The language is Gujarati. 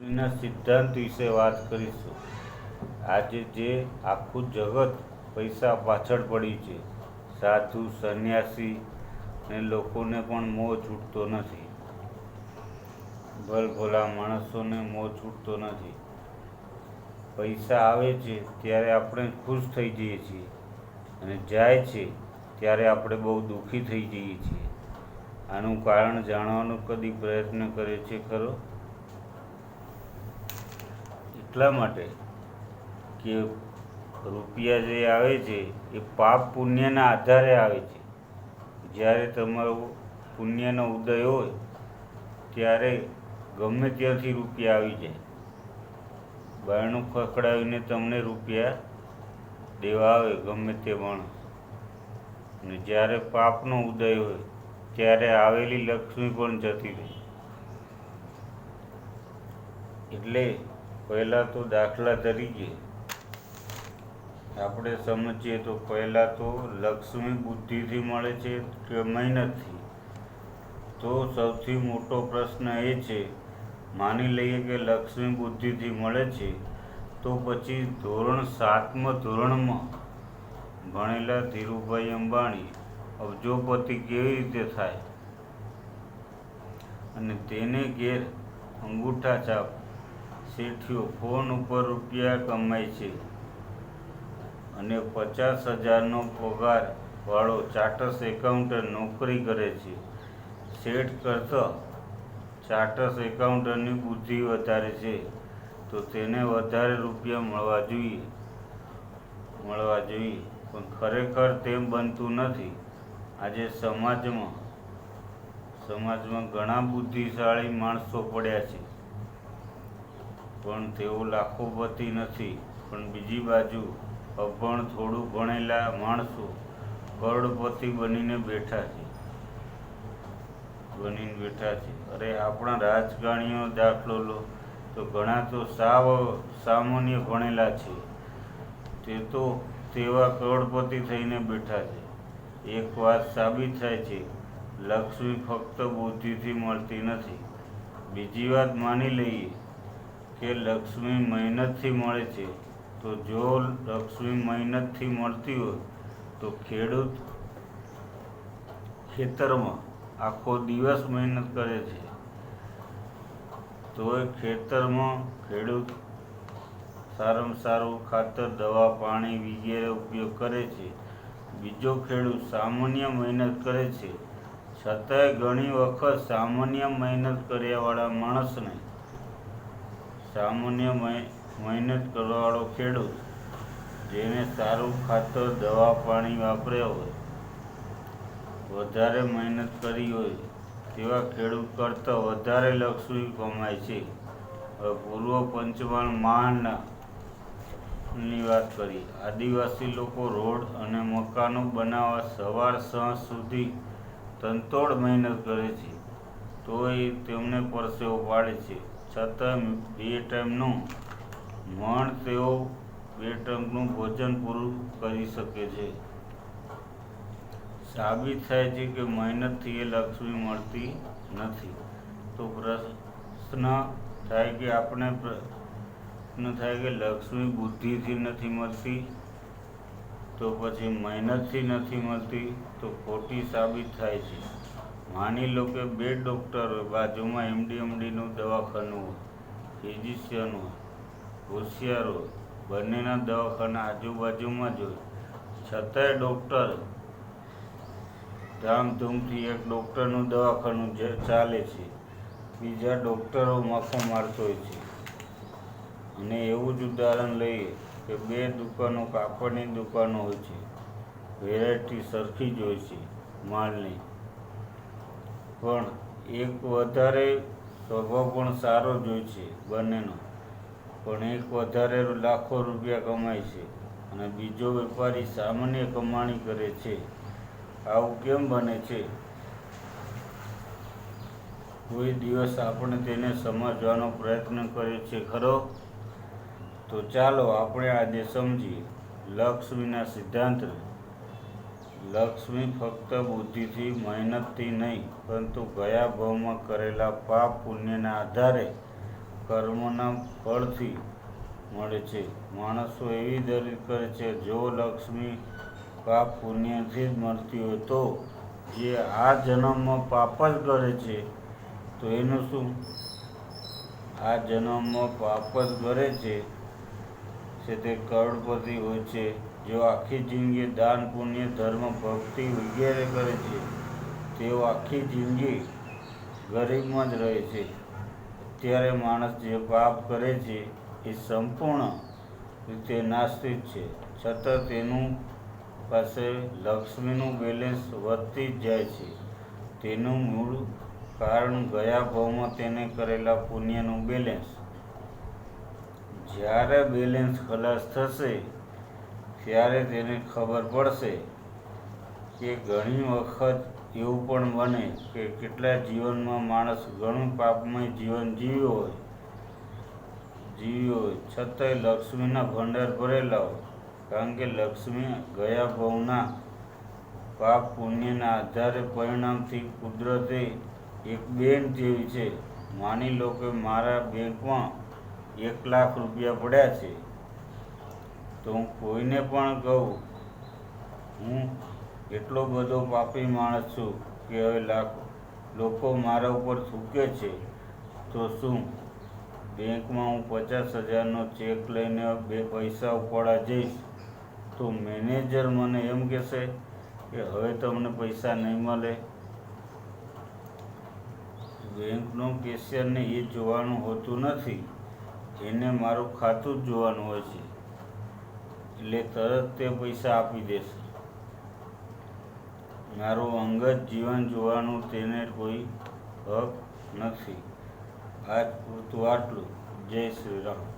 ના સિદ્ધાંત વિશે વાત કરીશું. આજે જે આખું જગત પૈસા પાછળ પડી છે, સાધુ, સંન્યાસી ને લોકોને પણ મોહ છૂટતો નથી. ભલભોલા માણસોને મોહ છૂટતો નથી. પૈસા આવે છે ત્યારે આપણે ખુશ થઈ જઈએ છીએ અને જાય છે ત્યારે આપણે બહુ દુઃખી થઈ જઈએ છીએ. આનું કારણ જાણવાનો કદી પ્રયત્ન કરે છે ખરો? એટલા માટે કે રૂપિયા જે આવે છે, એ પાપ પુણ્યના આધારે આવે છે. જ્યારે તમારો પુણ્યનો ઉદય હોય, ત્યારે ગમે ત્યાંથી રૂપિયા આવી જાય. બારણું ખખડાવીને તમને રૂપિયા દેવા આવે, ગમે તે માણસ. અને જ્યારે પાપનો ઉદય હોય, ત્યારે આવેલી લક્ષ્મી પણ જતી રહે. એટલે પહેલાં તો દાખલા તરીકે આપણે સમજીએ તો પહેલાં તો લક્ષ્મી બુદ્ધિથી મળે છે કે મહેનતથી? તો સૌથી મોટો પ્રશ્ન એ છે, માની લઈએ કે લક્ષ્મી બુદ્ધિથી મળે છે, તો પછી ધોરણ સાતમાં ધોરણમાં ભણેલા ધીરુભાઈ અંબાણી અબજોપતિ કેવી રીતે થાય? અને તેને ઘેર અંગૂઠા છાપ શેઠિયો ફોન ઉપર રૂપિયા કમાય છે. અને પચાસ હજારનો પગાર વાળો ચાર્ટર્સ એકાઉન્ટન્ટ નોકરી કરે છે. શેઠ કરતાં ચાર્ટર્સ એકાઉન્ટન્ટની બુદ્ધિ વધારે છે. તો તેને વધારે રૂપિયા મળવા જોઈએ. મળવા જોઈએ. પણ ખરેખર તેમ બનતું નથી. આજે સમાજમાં સમાજમાં ઘણા બુદ્ધિશાળી માણસો પડ્યા છે. પણ તેઓ લાખોપતિ નથી. પણ બીજી બાજુ, અભણ થોડું ભણેલા માણસો કરોડપતિ બનીને બેઠા છે. બનીને બેઠા છે. અરે, આપણા રાજકારણીઓ દાખલો લો. તો ઘણા તો સાવ સામાન્ય ભણેલા છે. તે તો તેવા કરોડપતિ થઈને બેઠા છે. એક વાત સાબિત થાય છે. લક્ષ્મી ફક્ત બુદ્ધિથી મળતી નથી. બીજી વાત માની લઈએ કે લક્ષ્મી મહેનતથી મળે છે. તો જો લક્ષ્મી મહેનતથી મળતી હોય, તો ખેડૂત ખેતરમાં આખો દિવસ મહેનત કરે છે. તો એ ખેતરમાં ખેડૂત સારામાં સારું ખાતર, દવા, પાણી વગેરે ઉપયોગ કરે છે. બીજો ખેડૂત સામાન્ય મહેનત કરે છે. છતાંય ઘણી વખત સામાન્ય મહેનત કર્યાવાળા માણસને સામાન્ય મહેનત કરવાવાળો ખેડૂત જેને સારું ખાતર, દવા, પાણી વાપર્યા હોય, વધારે મહેનત કરી હોય, તેવા ખેડૂત કરતાં વધારે લક્ષ્મી કમાય છે. પૂર્વ પંચમહાલ માંડના વાત કરી આદિવાસી લોકો રોડ અને મકાનો બનાવવા સવાર સાંજ સુધી તંતોડ મહેનત કરે છે તોય તેમને પરસેવો પાડે છે. છતાં બે ટાઈમનું મણ તેઓ બે ટાઈમનું ભોજન પૂરું કરી શકે છે. સાબિત થાય છે કે મહેનતથી એ લક્ષ્મી મળતી નથી. તો પ્રશ્ન થાય કે આપણે પ્રશ્ન થાય કે લક્ષ્મી બુદ્ધિથી નથી મળતી? તો પછી મહેનતથી નથી મળતી? તો ખોટી સાબિત થાય છે. માની લો કે બે ડૉક્ટર બાજુમાં એમડી એમડીનું દવાખાનું હોય ફિઝિશિયન હોશિયાર બંનેના દવાખાના આજુબાજુમાં જ હોય. છતાંય ડૉક્ટર ધામધૂમથી એક ડૉક્ટરનું દવાખાનું જે ચાલે છે, બીજા ડૉક્ટરો માખો મારતો હોય છે. અને એવું જ ઉદાહરણ લઈએ કે બે દુકાનો કાપડની દુકાનો હોય છે વેરાયટી સરખી જ હોય છે, માલની. પણ એક વધારે સ્વભાવ પણ સારો જ હોય છે બંનેનો. પણ એક વધારે લાખો રૂપિયા કમાય છે અને બીજો વેપારી સામાન્ય કમાણી કરે છે. આવું કેમ બને છે? કોઈ દિવસ આપણે તેને સમજવાનો પ્રયત્ન કરીએ છીએ ખરો? તો ચાલો આપણે આજે સમજીએ. લક્ષ્મીના સિદ્ધાંતને લક્ષ્મી ફક્ત બુદ્ધિથી મહેનતથી નહીં, પરંતુ ગયા ભાવમાં કરેલા પાપ પુણ્યના આધારે કર્મના ફળથી મળે છે. માણસો એવી દલીલ કરે છે, જો લક્ષ્મી પાપ પુણ્યથી જ મળતી હોય તો જે આ જન્મમાં પાપ જ કરે છે, તો એનું શું? આ જન્મમાં પાપ જ કરે છે તે કરોડપતિ હોય છે. જેઓ આખી જિંદગી દાન, પુણ્ય, ધર્મ, ભક્તિ વગેરે કરે છે, તેઓ આખી જિંદગી ગરીબમાં જ રહે છે. ત્યારે માણસ જે પાપ કરે છે, એ સંપૂર્ણ રીતે નાસ્તિક છે. છતાં તેનું પાસે લક્ષ્મીનું બેલેન્સ વધતી જ જાય છે. તેનું મૂળ કારણ ગયા ભાવમાં તેને કરેલા પુણ્યનું બેલેન્સ જ્યારે બેલેન્સ ખલાસ થશે ત્યારે તેને ખબર પડશે કે ઘણી વખત એવું પણ બને કે કેટલા જીવનમાં માણસ ઘણું પાપમય જીવન જીવ્યો હોય. જીવ્યો છતાંય લક્ષ્મીના ભંડાર ભરેલા હોય. કારણ કે લક્ષ્મી ગયા ભાવના પાપ પુણ્યના આધારે પરિણામથી કુદરતે એક બેન જેવી છે. માની લો કે મારા બેંકમાં એક લાખ રૂપિયા પડ્યા છે. તો હું કોઈને પણ કહું, હું એટલો બધો પાપી માણસ છું કે હવે લાખ લોકો મારા ઉપર થૂકે છે. તો શું? બેંકમાં હું પચાસ હજારનો ચેક લઈને બે પૈસા ઉપાડા જઈશ? તો મેનેજર મને એમ કહેશે કે હવે તમને પૈસા નહીં મળે. બેંકનો કેશિયરને એ જોવાનું હોતું નથી. એને મારું ખાતું જ જોવાનું હોય છે. એટલે તરત તે પૈસા આપી દેશે. મારું અંગત જીવન જોવાનું તેને કોઈ હક નથી. આજ પૂરતું આટલું. જય શ્રી રામ.